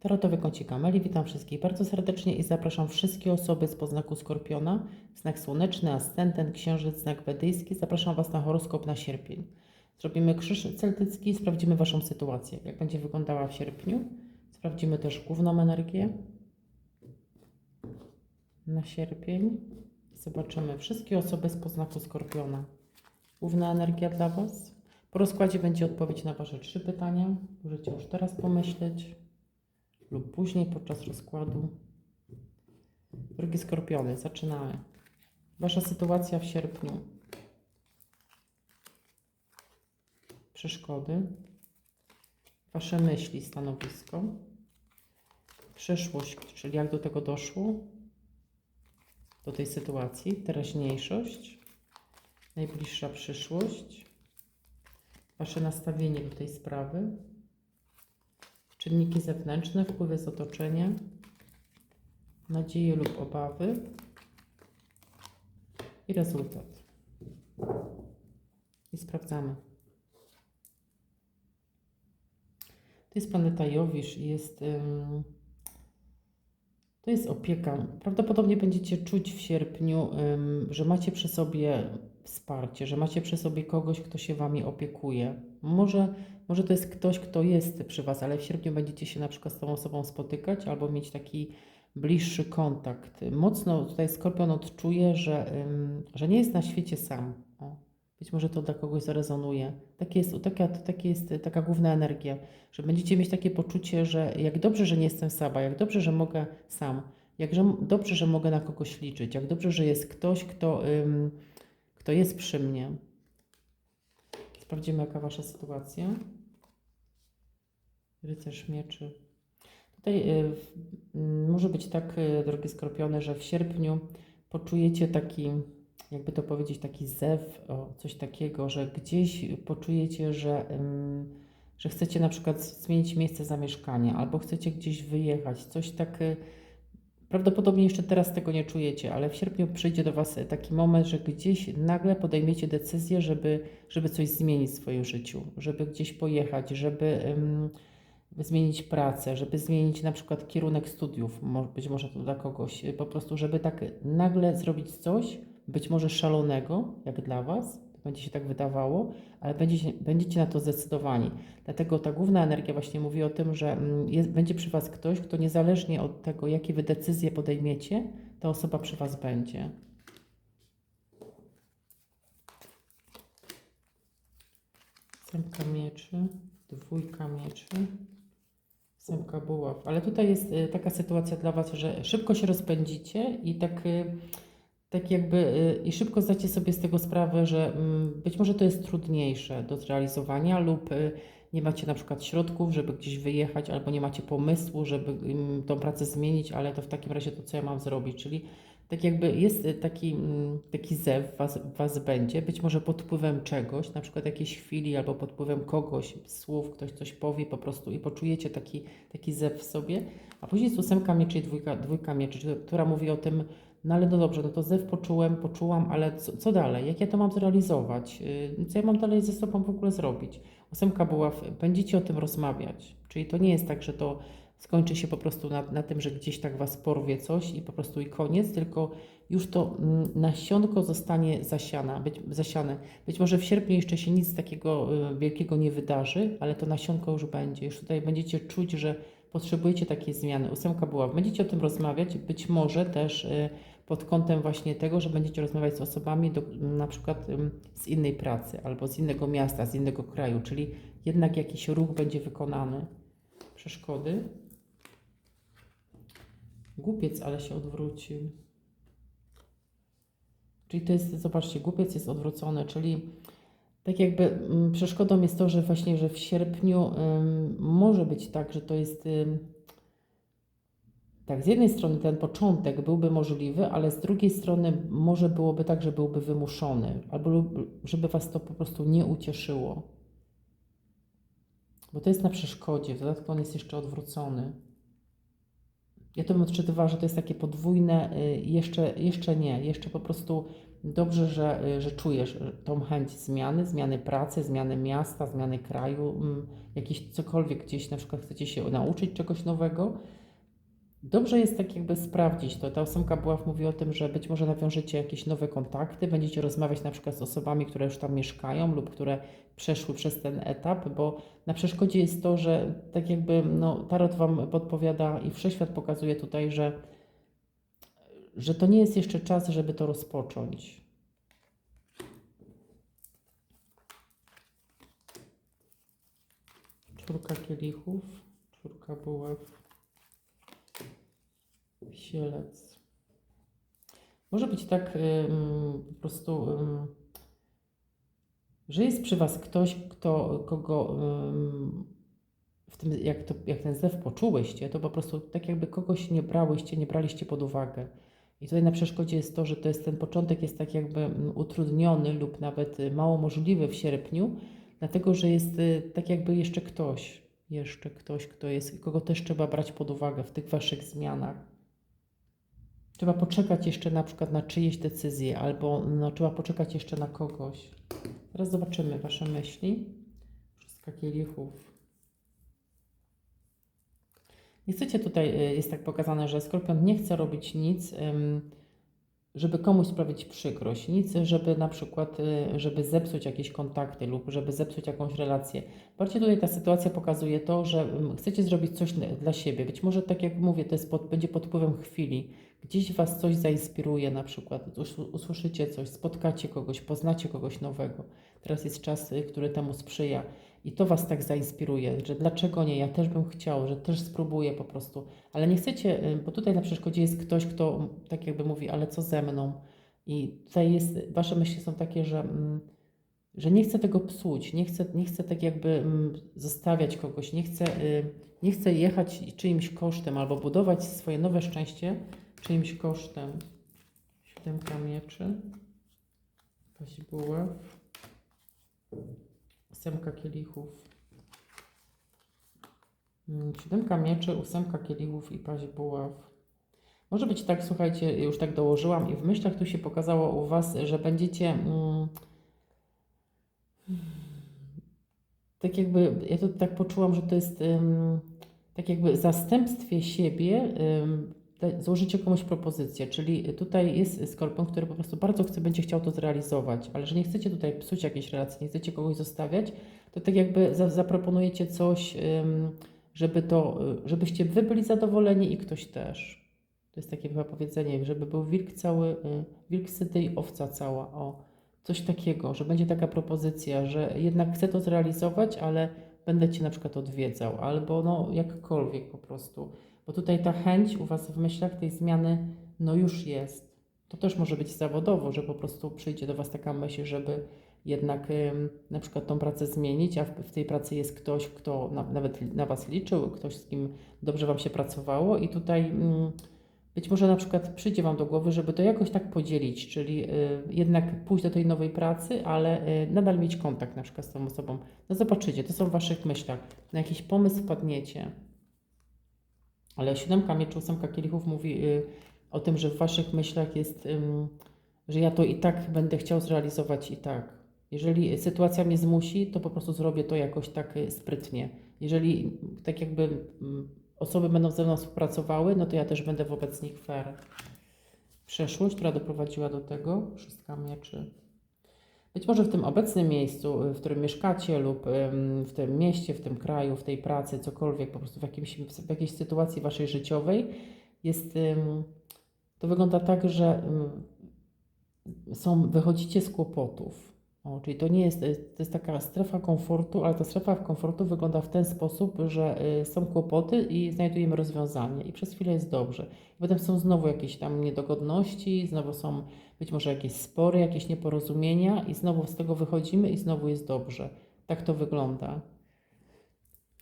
Tarotowy kącik Ameli, witam wszystkich bardzo serdecznie i zapraszam wszystkie osoby z poznaku Skorpiona, znak słoneczny, ascendent, księżyc, znak wedyjski. Zapraszam Was na horoskop na sierpień. Zrobimy krzyż celtycki, sprawdzimy Waszą sytuację, jak będzie wyglądała w sierpniu. Sprawdzimy też główną energię na sierpień. Zobaczymy wszystkie osoby z poznaku Skorpiona. Główna energia dla Was. Po rozkładzie będzie odpowiedź na Wasze trzy pytania. Możecie już teraz pomyśleć lub później podczas rozkładu. Drogie skorpiony, zaczynamy. Wasza sytuacja w sierpniu. Przeszkody. Wasze myśli, stanowisko. Przyszłość, czyli jak do tego doszło, do tej sytuacji. Teraźniejszość. Najbliższa przyszłość. Wasze nastawienie do tej sprawy czynniki zewnętrzne, wpływy z otoczenia, nadzieje lub obawy i rezultat. I sprawdzamy. To jest planeta Jowisz i jest. ym, to jest opieka. Prawdopodobnie będziecie czuć w sierpniu, ym, że macie przy sobie wsparcie, że macie przy sobie kogoś, kto się wami opiekuje. Może, może to jest ktoś, kto jest przy was, ale w sierpniu będziecie się na przykład z tą osobą spotykać albo mieć taki bliższy kontakt. Mocno tutaj Skorpion odczuje, że, że nie jest na świecie sam. O, być może to dla kogoś zarezonuje. Takie jest, taka, takie jest taka główna energia, że będziecie mieć takie poczucie, że jak dobrze, że nie jestem sama, jak dobrze, że mogę sam, jak że, dobrze, że mogę na kogoś liczyć, jak dobrze, że jest ktoś, kto, kto jest przy mnie. Sprawdzimy, jaka Wasza sytuacja. Rycerz mieczy. Tutaj mm, może być tak, y, drogie skorpiony, że w sierpniu poczujecie taki, jakby to powiedzieć, taki zew, o, coś takiego, że gdzieś poczujecie, że, że chcecie na przykład zmienić miejsce zamieszkania albo chcecie gdzieś wyjechać. Coś tak. y, Prawdopodobnie jeszcze teraz tego nie czujecie, ale w sierpniu przyjdzie do Was taki moment, że gdzieś nagle podejmiecie decyzję, żeby, żeby coś zmienić w swoim życiu, żeby gdzieś pojechać, żeby ym, zmienić pracę, żeby zmienić na przykład kierunek studiów, być może to dla kogoś, y, po prostu, żeby tak nagle zrobić coś, być może szalonego, jak dla Was, będzie się tak wydawało, ale będziecie, będziecie na to zdecydowani. Dlatego ta główna energia właśnie mówi o tym, że mm, jest, będzie przy Was ktoś, kto niezależnie od tego, jakie Wy decyzje podejmiecie, ta osoba przy Was będzie. Sępka mieczy, dwójka mieczy, sępka buław. Ale tutaj jest y, taka sytuacja dla Was, że szybko się rozpędzicie i tak, y, tak jakby y, i szybko zdacie sobie z tego sprawę, że mm, być może to jest trudniejsze do zrealizowania lub nie macie na przykład środków, żeby gdzieś wyjechać, albo nie macie pomysłu, żeby mm, tą pracę zmienić, ale to w takim razie to co ja mam zrobić, czyli tak jakby jest y, taki, mm, taki zew was, was będzie, być może pod wpływem czegoś, na przykład jakiejś chwili, albo pod wpływem kogoś, słów, ktoś coś powie po prostu i poczujecie taki, taki zew w sobie, a później jest ósemka mieczy i dwójka, dwójka mieczy, która mówi o tym, no ale no dobrze, no to zew poczułem, poczułam, ale co, co dalej? Jak ja to mam zrealizować? Yy, Co ja mam dalej ze sobą w ogóle zrobić? Ósemka była, będziecie o tym rozmawiać, czyli to nie jest tak, że to skończy się po prostu na, na tym, że gdzieś tak was porwie coś i po prostu i koniec, tylko już to mm, nasionko zostanie zasiana, być, zasiane. Być może w sierpniu jeszcze się nic takiego y, wielkiego nie wydarzy, ale to nasionko już będzie. Już tutaj będziecie czuć, że potrzebujecie takiej zmiany. Ósemka była. Będziecie o tym rozmawiać, być może też y, pod kątem właśnie tego, że będziecie rozmawiać z osobami do, na przykład z innej pracy albo z innego miasta, z innego kraju, czyli jednak jakiś ruch będzie wykonany. Przeszkody. Głupiec, ale się odwrócił. Czyli to jest, zobaczcie, głupiec jest odwrócony, czyli tak jakby mm, przeszkodą jest to, że właśnie, że w sierpniu może być tak, że to jest tak, z jednej strony ten początek byłby możliwy, ale z drugiej strony może byłoby tak, że byłby wymuszony, albo żeby was to po prostu nie ucieszyło. Bo to jest na przeszkodzie, w dodatku on jest jeszcze odwrócony. Ja to bym odczytywała, że to jest takie podwójne, y, jeszcze, jeszcze nie, jeszcze po prostu dobrze, że, y, że czujesz y, tą chęć zmiany, zmiany pracy, zmiany miasta, zmiany kraju, mm, jakiś cokolwiek gdzieś na przykład chcecie się nauczyć czegoś nowego. Dobrze jest tak jakby sprawdzić to. Ta ósemka była mówi o tym, że być może nawiążecie jakieś nowe kontakty, będziecie rozmawiać na przykład z osobami, które już tam mieszkają lub które przeszły przez ten etap, bo na przeszkodzie jest to, że tak jakby no, tarot Wam podpowiada i wszechświat pokazuje tutaj, że, że to nie jest jeszcze czas, żeby to rozpocząć. Czwórka kielichów, czwórka buław, sielec. Może być tak ym, po prostu, ym, że jest przy Was ktoś, kto, kogo ym, w tym, jak, to, jak ten zew poczułyście, to po prostu tak jakby kogoś nie brałyście, nie braliście pod uwagę. I tutaj na przeszkodzie jest to, że to jest ten początek jest tak jakby utrudniony lub nawet mało możliwy w sierpniu, dlatego że jest y, tak jakby jeszcze ktoś, jeszcze ktoś, kto jest, kogo też trzeba brać pod uwagę w tych waszych zmianach. Trzeba poczekać jeszcze na przykład na czyjeś decyzje, albo no, trzeba poczekać jeszcze na kogoś. Teraz zobaczymy wasze myśli. Wszystka kielichów. Nie chcecie tutaj, y, jest tak pokazane, że Skorpion nie chce robić nic, żeby komuś sprawić przykrość, nic, żeby na przykład, y, żeby zepsuć jakieś kontakty lub żeby zepsuć jakąś relację. Bardziej tutaj ta sytuacja pokazuje to, że chcecie zrobić coś dla siebie. Być może, tak jak mówię, to jest pod, będzie pod wpływem chwili. Gdzieś Was coś zainspiruje, na przykład us- usłyszycie coś, spotkacie kogoś, poznacie kogoś nowego. Teraz jest czas, y, który temu sprzyja. I to Was tak zainspiruje, że dlaczego nie, ja też bym chciał, że też spróbuję po prostu. Ale nie chcecie, y, bo tutaj na przeszkodzie jest ktoś, kto tak jakby mówi, ale co ze mną? I tutaj jest, Wasze myśli są takie, że, mm, że nie chcę tego psuć, nie chcę, nie chcę tak jakby mm, zostawiać kogoś, nie chcę, y, nie chcę jechać czyimś kosztem albo budować swoje nowe szczęście czyimś kosztem. Siódemka mieczy, buław, ósemka kielichów. Mm, Siódemka mieczy, ósemka kielichów i buław. Może być tak, słuchajcie, już tak dołożyłam i w myślach tu się pokazało u Was, że będziecie mm, tak jakby, ja to tak poczułam, że to jest ym, tak jakby zastępstwie siebie da- złożycie komuś propozycję, czyli tutaj jest skorpion, który po prostu bardzo chce, będzie chciał to zrealizować, ale że nie chcecie tutaj psuć jakiejś relacji, nie chcecie kogoś zostawiać, to tak jakby za, zaproponujecie coś, żeby to, y, żebyście wy byli zadowoleni i ktoś też. To jest takie chyba powiedzenie, żeby był wilk cały, y, wilk syty i owca cała, o. Coś takiego, że będzie taka propozycja, że jednak chcę to zrealizować, ale będę Cię na przykład odwiedzał, albo no jakkolwiek po prostu. Bo tutaj ta chęć u Was w myślach tej zmiany, no już jest. To też może być zawodowo, że po prostu przyjdzie do Was taka myśl, żeby jednak ym, na przykład tą pracę zmienić, a w, w tej pracy jest ktoś, kto na, nawet na Was liczył, ktoś z kim dobrze Wam się pracowało i tutaj mm, być może na przykład przyjdzie Wam do głowy, żeby to jakoś tak podzielić, czyli y, jednak pójść do tej nowej pracy, ale y, nadal mieć kontakt na przykład z tą osobą. No zobaczycie, to są w Waszych myślach. Na jakiś pomysł wpadniecie. Ale siódemka mieczy, ósemka kielichów mówi y, o tym, że w Waszych myślach jest, ym, że ja to i tak będę chciał zrealizować i tak. Jeżeli sytuacja mnie zmusi, to po prostu zrobię to jakoś tak y, sprytnie. Jeżeli tak jakby osoby będą ze mną współpracowały, no to ja też będę wobec nich fair. Przeszłość, która doprowadziła do tego, szóstka mieczy. Być może w tym obecnym miejscu, y, w którym mieszkacie, lub w tym mieście, w tym kraju, w tej pracy, cokolwiek, po prostu w, jakimś, w jakiejś sytuacji waszej życiowej, jest, to wygląda tak, że są, wychodzicie z kłopotów. O, czyli to nie jest, y, to jest taka strefa komfortu, ale ta strefa komfortu wygląda w ten sposób, że y, są kłopoty i znajdujemy rozwiązanie i przez chwilę jest dobrze. I potem są znowu jakieś tam niedogodności, znowu są być może jakieś spory, jakieś nieporozumienia i znowu z tego wychodzimy i znowu jest dobrze. Tak to wygląda.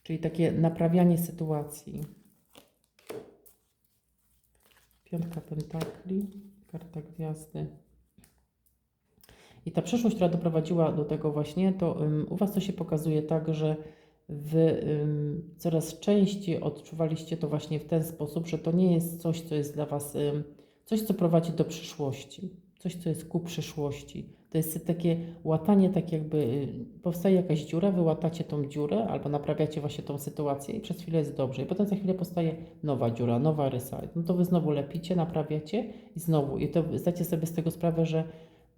Czyli takie naprawianie sytuacji. Piątka pentakli, karta gwiazdy. I ta przeszłość, która doprowadziła do tego właśnie, to u Was to się pokazuje tak, że Wy coraz częściej odczuwaliście to właśnie w ten sposób, że to nie jest coś, co jest dla Was, coś, co prowadzi do przyszłości. coś, co jest ku przyszłości. To jest takie łatanie, tak jakby y, powstaje jakaś dziura, wy łatacie tą dziurę albo naprawiacie właśnie tą sytuację i przez chwilę jest dobrze. I potem za chwilę powstaje nowa dziura, nowa rysa. No to wy znowu lepicie, naprawiacie i znowu. I to zdacie sobie z tego sprawę, że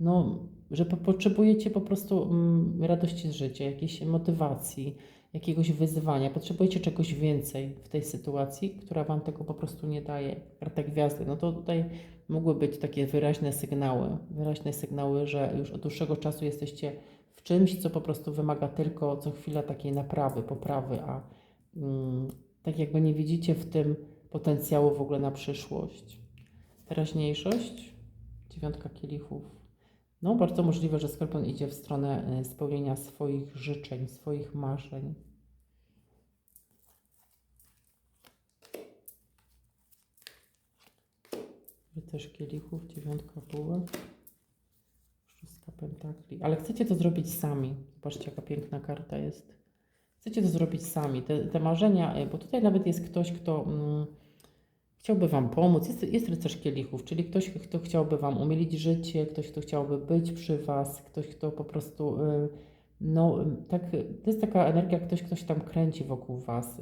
no, że po, potrzebujecie po prostu mm, radości z życia, jakiejś motywacji, jakiegoś wyzwania. Potrzebujecie czegoś więcej w tej sytuacji, która Wam tego po prostu nie daje. Karta gwiazdy. No to tutaj mogły być takie wyraźne sygnały, wyraźne sygnały, że już od dłuższego czasu jesteście w czymś, co po prostu wymaga tylko co chwila takiej naprawy, poprawy, a mm, tak jakby nie widzicie w tym potencjału w ogóle na przyszłość. Teraźniejszość, dziewiątka kielichów. No, bardzo możliwe, że Skorpion idzie w stronę y, spełnienia swoich życzeń, swoich marzeń. Rycerz kielichów, dziewiątka bułek, szóstka pentakli. Ale chcecie to zrobić sami. Zobaczcie, jaka piękna karta jest. Chcecie to zrobić sami. Te, te marzenia, y, bo tutaj nawet jest ktoś, kto mm, chciałby Wam pomóc. Jest, jest rycerz kielichów, czyli ktoś, kto chciałby Wam umilić życie, ktoś, kto chciałby być przy Was, ktoś, kto po prostu, y, no, tak, to jest taka energia, ktoś, ktoś tam kręci wokół Was.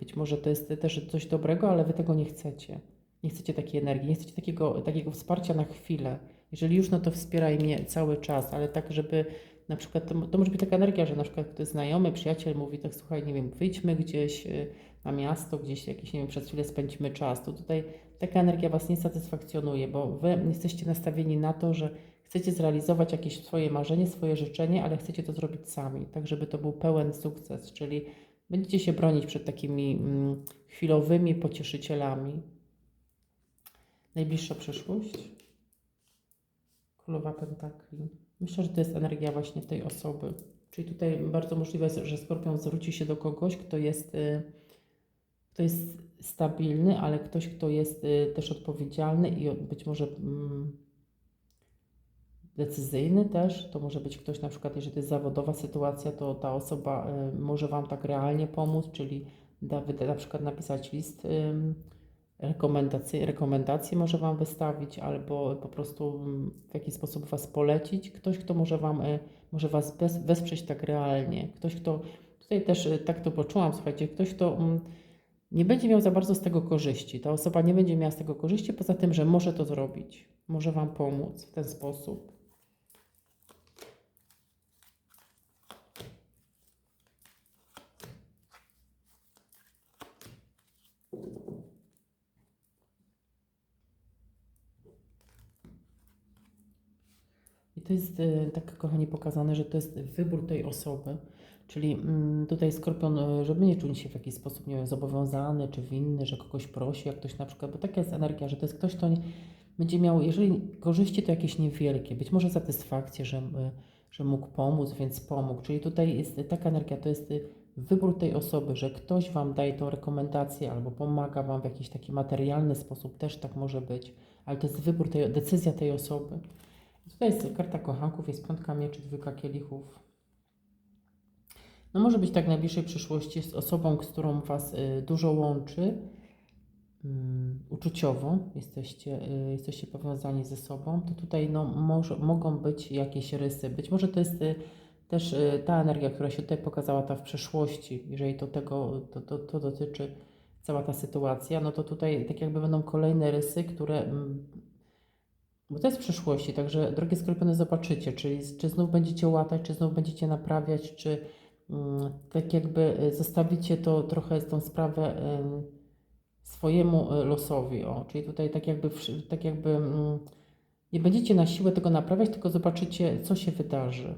Być może to jest też coś dobrego, ale Wy tego nie chcecie. Nie chcecie takiej energii, nie chcecie takiego, takiego wsparcia na chwilę. Jeżeli już, no to wspieraj mnie cały czas, ale tak, żeby na przykład, to, to może być taka energia, że na przykład ktoś znajomy, przyjaciel mówi tak, słuchaj, nie wiem, wyjdźmy gdzieś y, na miasto, gdzieś jakiś, nie wiem, przez chwilę spędzimy czas, to tutaj taka energia Was nie satysfakcjonuje, bo Wy jesteście nastawieni na to, że chcecie zrealizować jakieś swoje marzenie, swoje życzenie, ale chcecie to zrobić sami, tak żeby to był pełen sukces, czyli będziecie się bronić przed takimi mm, chwilowymi pocieszycielami. Najbliższa przyszłość. Królowa Pentakli. Myślę, że to jest energia właśnie tej osoby. Czyli tutaj bardzo możliwe że Skorpion zwróci się do kogoś, kto jest, y, kto jest stabilny, ale ktoś, kto jest y, też odpowiedzialny i być może mm, decyzyjny też. To może być ktoś, na przykład, jeżeli to jest zawodowa sytuacja, to ta osoba y, może Wam tak realnie pomóc, czyli da, na przykład napisać list ym, rekomendacje, może Wam wystawić, albo po prostu mm, w jakiś sposób Was polecić. Ktoś, kto może Wam, y, może Was wes- wesprzeć tak realnie. Ktoś, kto, tutaj też tak to poczułam, słuchajcie, ktoś, kto mm, nie będzie miał za bardzo z tego korzyści. Ta osoba nie będzie miała z tego korzyści, poza tym, że może to zrobić. Może Wam pomóc w ten sposób. I to jest e, tak, kochani, pokazane, że to jest wybór tej osoby. Czyli mm, tutaj skorpion, e, żeby nie czuć się w jakiś sposób, nie wiem, zobowiązany czy winny, że kogoś prosi, jak ktoś na przykład, bo taka jest energia, że to jest ktoś, kto nie, będzie miał, jeżeli korzyści, to jakieś niewielkie, być może satysfakcję, że, e, że mógł pomóc, więc pomógł. Czyli tutaj jest taka energia, to jest wybór tej osoby, że ktoś Wam daje tą rekomendację albo pomaga Wam w jakiś taki materialny sposób, też tak może być, ale to jest wybór, tej, decyzja tej osoby. Tutaj jest karta kochanków, jest piątka mieczy, dwójka kielichów. No może być tak w najbliższej przyszłości z osobą, z którą Was y, dużo łączy, mm, uczuciowo, jesteście, y, jesteście powiązani ze sobą, to tutaj no, może, mogą być jakieś rysy. Być może to jest y, też ta energia, która się tutaj pokazała, ta w przeszłości, jeżeli to tego to, to, to dotyczy cała ta sytuacja, no to tutaj tak jakby będą kolejne rysy, które mm, bo to jest w przyszłości, także drogie skorpiony zobaczycie, czyli czy znów będziecie łatać, czy znów będziecie naprawiać, czy tak jakby y, zostawicie to trochę tą sprawę y, swojemu y, losowi, o, czyli tutaj tak jakby, tak jakby mm, nie będziecie na siłę tego naprawiać, tylko zobaczycie, co się wydarzy.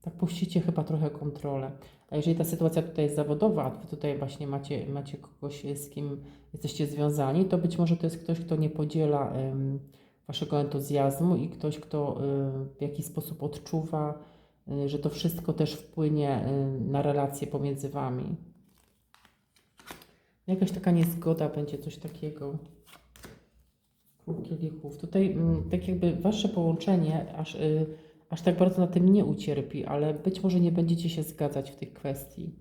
Tak puścicie chyba trochę kontrolę. A jeżeli ta sytuacja tutaj jest zawodowa, a wy tutaj właśnie macie, macie kogoś, z kim jesteście związani, to być może to jest ktoś, kto nie podziela waszego entuzjazmu i ktoś, kto y, w jakiś sposób odczuwa, y, że to wszystko też wpłynie y, na relacje pomiędzy wami. Jakaś taka niezgoda będzie, coś takiego. Król kielichów. Tutaj mm, tak jakby wasze połączenie aż, y, aż tak bardzo na tym nie ucierpi, ale być może nie będziecie się zgadzać w tej kwestii.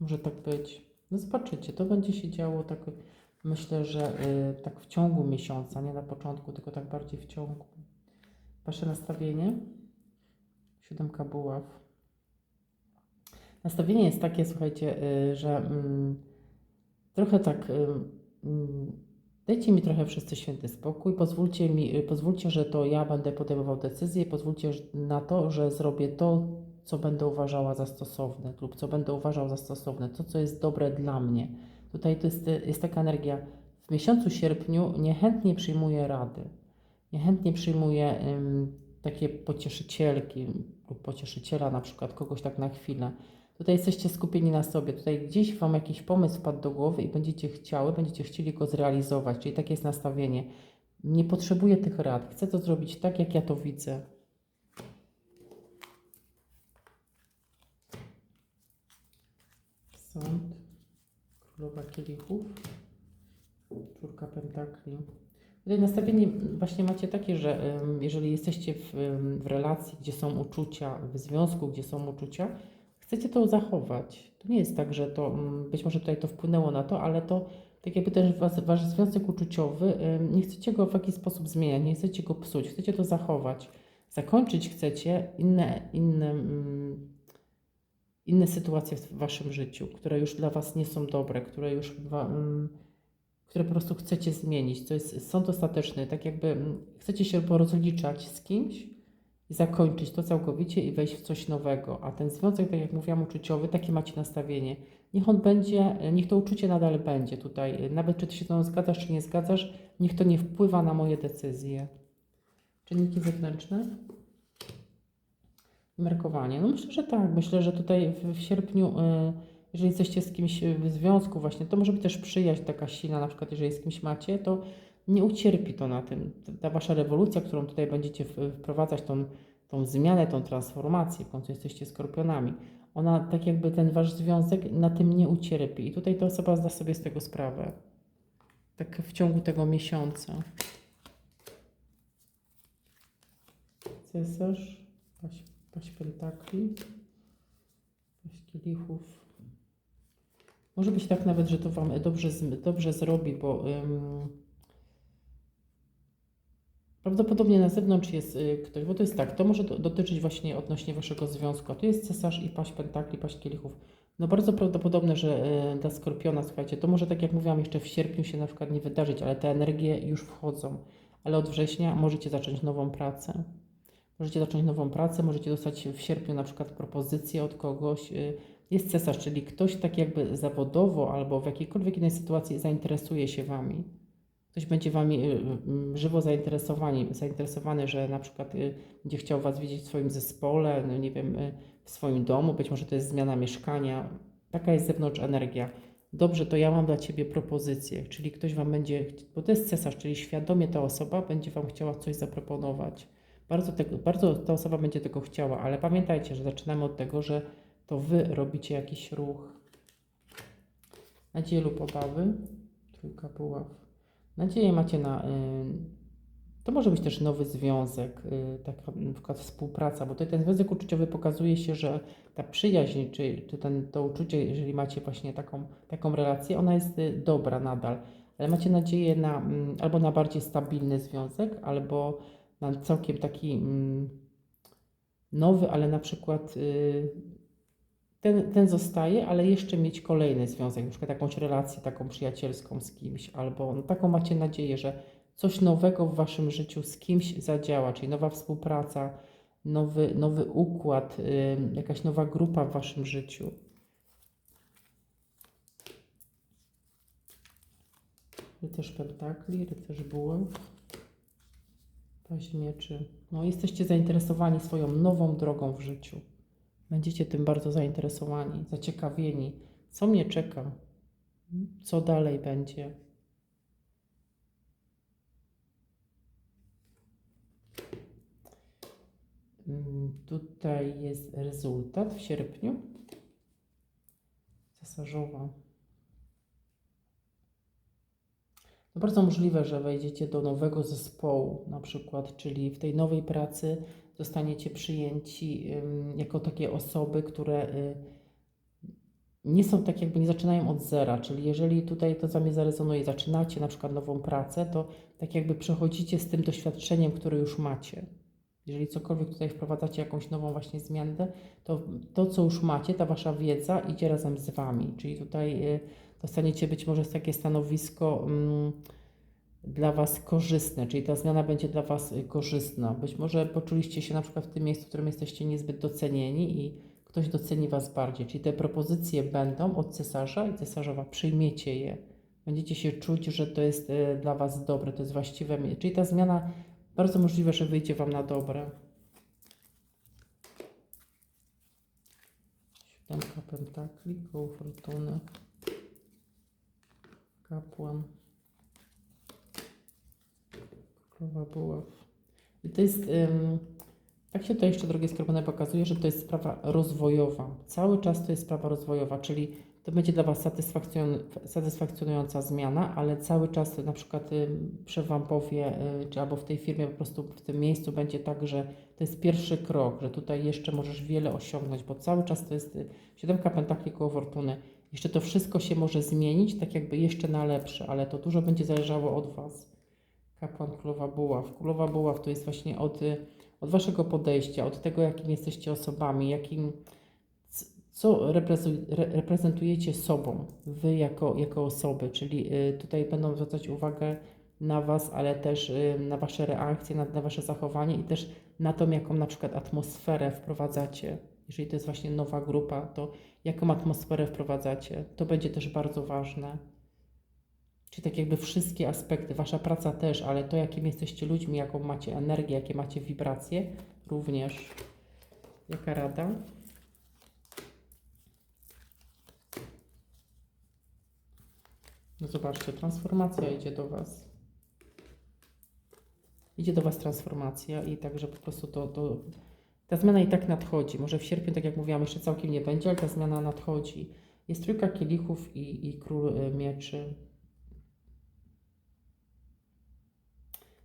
Może tak być. No zobaczycie, to będzie się działo tak Myślę, że y, tak w ciągu miesiąca, nie na początku, tylko tak bardziej w ciągu. Wasze nastawienie? Siódemka buław. Nastawienie jest takie, słuchajcie, y, że mm, trochę tak. y, mm, Dajcie mi trochę wszyscy święty spokój, pozwólcie mi, y, pozwólcie, że to ja będę podejmował decyzje, pozwólcie na to, że zrobię to, co będę uważała za stosowne lub co będę uważał za stosowne, to, co jest dobre dla mnie. Tutaj to jest, jest taka energia. W miesiącu sierpniu niechętnie przyjmuję rady, niechętnie przyjmuję takie pocieszycielki lub pocieszyciela, na przykład kogoś tak na chwilę. Tutaj jesteście skupieni na sobie. Tutaj gdzieś Wam jakiś pomysł wpadł do głowy i będziecie chciały, będziecie chcieli go zrealizować. Czyli takie jest nastawienie. Nie potrzebuję tych rad. Chcę to zrobić tak, jak ja to widzę. Sąd. Królowa kielichów. Czwórka pentakli. Tutaj nastawienie właśnie macie takie, że jeżeli jesteście w, w relacji, gdzie są uczucia, w związku, gdzie są uczucia, chcecie to zachować. To nie jest tak, że to być może tutaj to wpłynęło na to, ale to tak jakby też was, wasz związek uczuciowy, nie chcecie go w jakiś sposób zmieniać, nie chcecie go psuć, chcecie to zachować. Zakończyć chcecie inne, inne, inne sytuacje w waszym życiu, które już dla was nie są dobre, które już które po prostu chcecie zmienić. To jest sąd ostateczny, tak jakby mm, chcecie się porozliczać z kimś i zakończyć to całkowicie i wejść w coś nowego. A ten związek, tak jak mówiłam, uczuciowy, takie macie nastawienie. Niech on będzie, niech to uczucie nadal będzie tutaj. Nawet czy ty się z tą zgadzasz, czy nie zgadzasz, niech to nie wpływa na moje decyzje. Czynniki zewnętrzne? Markowanie. No myślę, że tak. Myślę, że tutaj w, w sierpniu, y, jeżeli jesteście z kimś w związku właśnie, to może być też przyjaźń taka silna, na przykład jeżeli z kimś macie, to nie ucierpi to na tym. Ta wasza rewolucja, którą tutaj będziecie wprowadzać, tą, tą zmianę, tą transformację, w końcu jesteście skorpionami, ona tak jakby ten wasz związek na tym nie ucierpi. I tutaj ta osoba zda sobie z tego sprawę. Tak w ciągu tego miesiąca. Cesarz, paść, paść pentakli, paść kielichów. Może być tak nawet, że to Wam dobrze, dobrze zrobi, bo ym, prawdopodobnie na zewnątrz jest y, ktoś, bo to jest tak, to może do, dotyczyć właśnie odnośnie Waszego związku, a tu jest cesarz i paść pentakli, paść kielichów. No bardzo prawdopodobne, że y, dla Skorpiona, słuchajcie, to może tak jak mówiłam, jeszcze w sierpniu się na przykład nie wydarzyć, ale te energie już wchodzą. Ale od września możecie zacząć nową pracę. Możecie zacząć nową pracę, możecie dostać w sierpniu na przykład propozycję od kogoś. y, Jest cesarz, czyli ktoś tak jakby zawodowo albo w jakiejkolwiek innej sytuacji zainteresuje się Wami. Ktoś będzie Wami y, y, żywo zainteresowani, zainteresowany, że na przykład y, będzie chciał Was widzieć w swoim zespole, no nie wiem, y, w swoim domu, być może to jest zmiana mieszkania. Taka jest zewnątrz energia. Dobrze, to ja mam dla Ciebie propozycję, czyli ktoś Wam będzie, bo to jest cesarz, czyli świadomie ta osoba będzie Wam chciała coś zaproponować. Bardzo, tego, bardzo ta osoba będzie tego chciała, ale pamiętajcie, że zaczynamy od tego, że to Wy robicie jakiś ruch. Nadzieje lub obawy. Trójka buław. Nadzieję macie na... Y, to może być też nowy związek, y, taka na przykład współpraca, bo tutaj ten związek uczuciowy pokazuje się, że ta przyjaźń, czy, czy ten, to uczucie, jeżeli macie właśnie taką, taką relację, ona jest y, dobra nadal, ale macie nadzieję na mm, albo na bardziej stabilny związek, albo na całkiem taki mm, nowy, ale na przykład y, ten, ten zostaje, ale jeszcze mieć kolejny związek, na przykład jakąś relację taką przyjacielską z kimś, albo no, taką macie nadzieję, że coś nowego w waszym życiu z kimś zadziała, czyli nowa współpraca, nowy, nowy układ, jakaś nowa grupa w waszym życiu. Rycerz pentakli, rycerz buław, paź mieczy. No, jesteście zainteresowani swoją nową drogą w życiu. Będziecie tym bardzo zainteresowani, zaciekawieni. Co mnie czeka? Co dalej będzie? Mm, Tutaj jest rezultat w sierpniu. Cesarzowa. To bardzo możliwe, że wejdziecie do nowego zespołu, na przykład, czyli w tej nowej pracy zostaniecie przyjęci jako takie osoby, które y, nie są tak jakby, nie zaczynają od zera, czyli jeżeli tutaj to za mnie zarezonuje, zaczynacie na przykład nową pracę, to tak jakby przechodzicie z tym doświadczeniem, które już macie. Jeżeli cokolwiek tutaj wprowadzacie jakąś nową właśnie zmianę, to to, co już macie, ta wasza wiedza idzie razem z wami. Czyli tutaj y, dostaniecie być może takie stanowisko dla was korzystne, czyli ta zmiana będzie dla was korzystna. Być może poczuliście się na przykład w tym miejscu, w którym jesteście niezbyt docenieni i ktoś doceni was bardziej. Czyli te propozycje będą od cesarza i cesarzowa, przyjmiecie je. Będziecie się czuć, że to jest y, dla was dobre, to jest właściwe. Czyli ta zmiana bardzo możliwe, że wyjdzie wam na dobre. Siódemka pentakli, koło fortuny. Kapłan. Królowa buław. I to jest, tak się to jeszcze, drogie skorpiony, pokazuje, że to jest sprawa rozwojowa. Cały czas to jest sprawa rozwojowa, czyli to będzie dla Was satysfakcjon- satysfakcjonująca zmiana, ale cały czas na przykład przy Wam powie, y, czy albo w tej firmie po prostu w tym miejscu będzie tak, że to jest pierwszy krok, że tutaj jeszcze możesz wiele osiągnąć, bo cały czas to jest y, siódemka pentakli koło fortuny. Jeszcze to wszystko się może zmienić, tak jakby jeszcze na lepsze, ale to dużo będzie zależało od Was. Kapłan Królowa Buław. Królowa Buław to jest właśnie od, y, od Waszego podejścia, od tego, jakim jesteście osobami, jakim, co reprezentujecie sobą, Wy jako, jako osoby, czyli y, tutaj będą zwracać uwagę na Was, ale też y, na Wasze reakcje, na, na Wasze zachowanie i też na tą, jaką na przykład atmosferę wprowadzacie. Jeżeli to jest właśnie nowa grupa, to jaką atmosferę wprowadzacie, to będzie też bardzo ważne. Czyli tak jakby wszystkie aspekty, wasza praca też, ale to, jakim jesteście ludźmi, jaką macie energię, jakie macie wibracje, również. Jaka rada? No zobaczcie, transformacja idzie do Was. Idzie do Was transformacja i także po prostu to, to, ta zmiana i tak nadchodzi. Może w sierpniu, tak jak mówiłam, jeszcze całkiem nie będzie, ale ta zmiana nadchodzi. Jest trójka kielichów i, i król y, mieczy.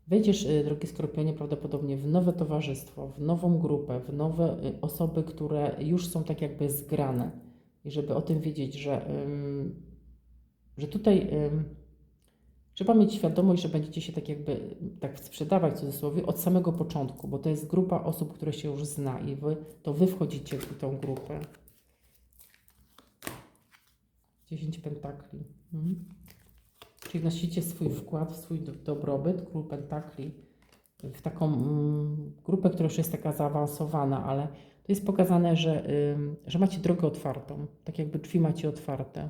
Wejdziesz, y, drogi skorpionie, prawdopodobnie w nowe towarzystwo, w nową grupę, w nowe y, osoby, które już są tak jakby zgrane. I żeby o tym wiedzieć, że, że tutaj trzeba mieć świadomość, że będziecie się tak jakby tak sprzedawać w cudzysłowie od samego początku, bo to jest grupa osób, które się już zna i wy, to wy wchodzicie w tą grupę. 10 pentakli. Mhm. Czyli wnosicie swój wkład w swój do- dobrobyt, król pentakli, w taką mm, grupę, która już jest taka zaawansowana, ale to jest pokazane, że, że macie drogę otwartą, tak jakby drzwi macie otwarte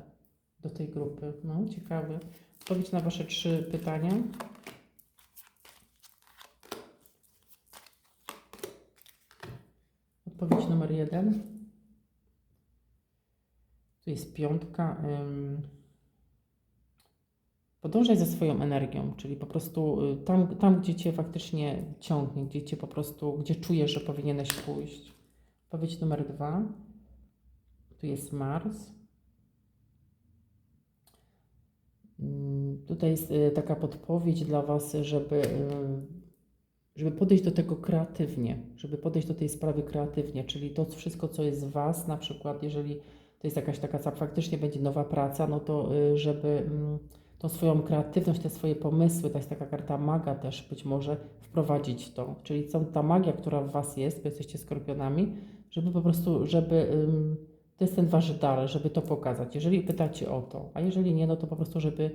do tej grupy. No, ciekawe. Odpowiedź na Wasze trzy pytania. Odpowiedź numer jeden. Tu jest piątka. Podążaj za swoją energią, czyli po prostu y, tam, tam, gdzie cię faktycznie ciągnie, gdzie cię po prostu, gdzie czujesz, że powinieneś pójść. Odpowiedź numer dwa. Tu jest Mars. Mm, Tutaj jest y, taka podpowiedź dla Was, żeby, y, żeby podejść do tego kreatywnie, żeby podejść do tej sprawy kreatywnie, czyli to wszystko, co jest w Was, na przykład, jeżeli to jest jakaś taka, faktycznie będzie nowa praca, no to żeby mm, tą swoją kreatywność, te swoje pomysły, to jest taka karta maga też być może wprowadzić to, czyli co ta magia, która w Was jest, bo jesteście skorpionami, żeby po prostu, żeby ym, to jest ten Wasz dar, żeby to pokazać, jeżeli pytacie o to, a jeżeli nie, no to po prostu, żeby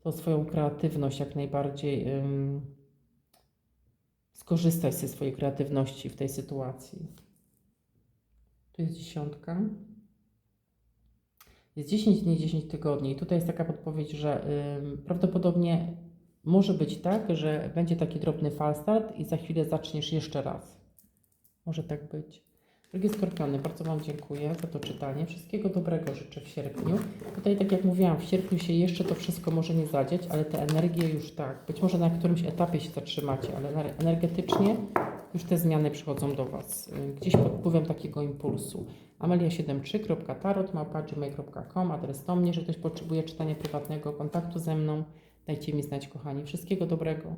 tą swoją kreatywność jak najbardziej ym, skorzystać ze swojej kreatywności w tej sytuacji. Tu jest dziesiątka. Jest 10 dni, 10 tygodni. I tutaj jest taka podpowiedź, że prawdopodobnie może być tak, że będzie taki drobny falstart i za chwilę zaczniesz jeszcze raz. Może tak być. Drogie Skorpiony, bardzo Wam dziękuję za to czytanie. Wszystkiego dobrego życzę w sierpniu. Tutaj, tak jak mówiłam, w sierpniu się jeszcze to wszystko może nie zadzieć, ale te energie już tak. Być może na którymś etapie się zatrzymacie, ale ener- energetycznie już te zmiany przychodzą do Was. Gdzieś pod wpływem takiego impulsu. amelia73.tarot.gmail.com Adres do mnie, jeżeli ktoś potrzebuje czytania prywatnego kontaktu ze mną. Dajcie mi znać, kochani. Wszystkiego dobrego.